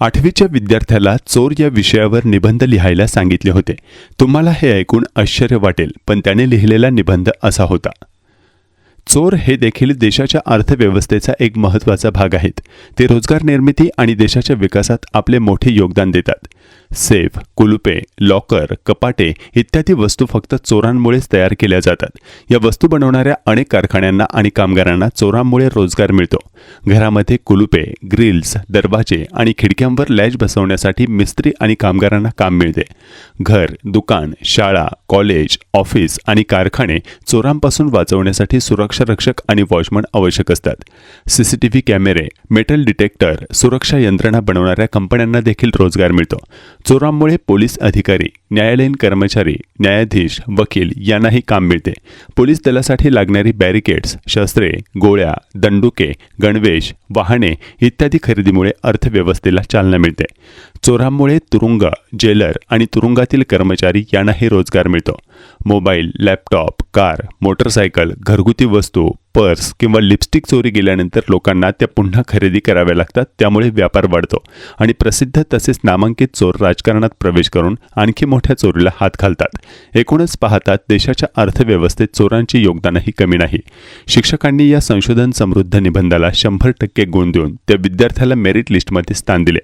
आठवीच्या विद्यार्थ्याला चोर या विषयावर निबंध लिहायला सांगितले होते. तुम्हाला हे ऐकून आश्चर्य वाटेल पण त्याने लिहिलेला निबंध असा होता. चोर हे देखील देशाच्या अर्थव्यवस्थेचा एक महत्त्वाचा भाग आहेत. ते रोजगार निर्मिती आणि देशाच्या विकासात आपले मोठे योगदान देतात. सेफ कुलुपे लॉकर कपाटे इत्यादी वस्तू फक्त चोरांमुळेच तयार केल्या जातात. या वस्तू बनवणाऱ्या अनेक कारखान्यांना आणि कामगारांना चोरांमुळे रोजगार मिळतो. घरामध्ये कुलुपे ग्रिल्स दरवाजे आणि खिडक्यांवर लॅच बसवण्यासाठी मिस्त्री आणि कामगारांना काम मिळते. घर दुकान शाळा कॉलेज ऑफिस आणि कारखाने चोरांपासून वाचवण्यासाठी सुरक्षा रक्षक आणि वॉचमन आवश्यक असतात. सीसीटीव्ही कॅमेरे मेटल डिटेक्टर सुरक्षा यंत्रणा बनवणाऱ्या कंपन्यांना देखील रोजगार मिळतो. चोरांमुळे पोलीस अधिकारी न्यायालयीन कर्मचारी न्यायाधीश वकील यांनाही काम मिळते. पोलीस दलासाठी लागणारी बॅरिकेड्स शस्त्रे गोळ्या दंडुके गणवेश वाहने इत्यादी खरेदीमुळे अर्थव्यवस्थेला चालना मिळते. चोरांमुळे तुरुंग जेलर आणि तुरुंगातील कर्मचारी यांनाही रोजगार मिळतो. मोबाईल लॅपटॉप कार मोटरसायकल घरगुती वस्तू पर्स किंवा लिपस्टिक चोरी गेल्यानंतर लोकांना त्या पुन्हा खरेदी कराव्या लागतात त्यामुळे व्यापार वाढतो. आणि प्रसिद्ध तसेच नामांकित चोर राजकारणात प्रवेश करून आणखी मोठ्या चोरीला हात घालतात. एकूणच पाहतात देशाच्या अर्थव्यवस्थेत चोरांचे योगदानही कमी नाही. शिक्षकांनी या संशोधन समृद्ध निबंधाला शंभर टक्के गुण देऊन त्या विद्यार्थ्याला मेरिट लिस्टमध्ये स्थान दिले.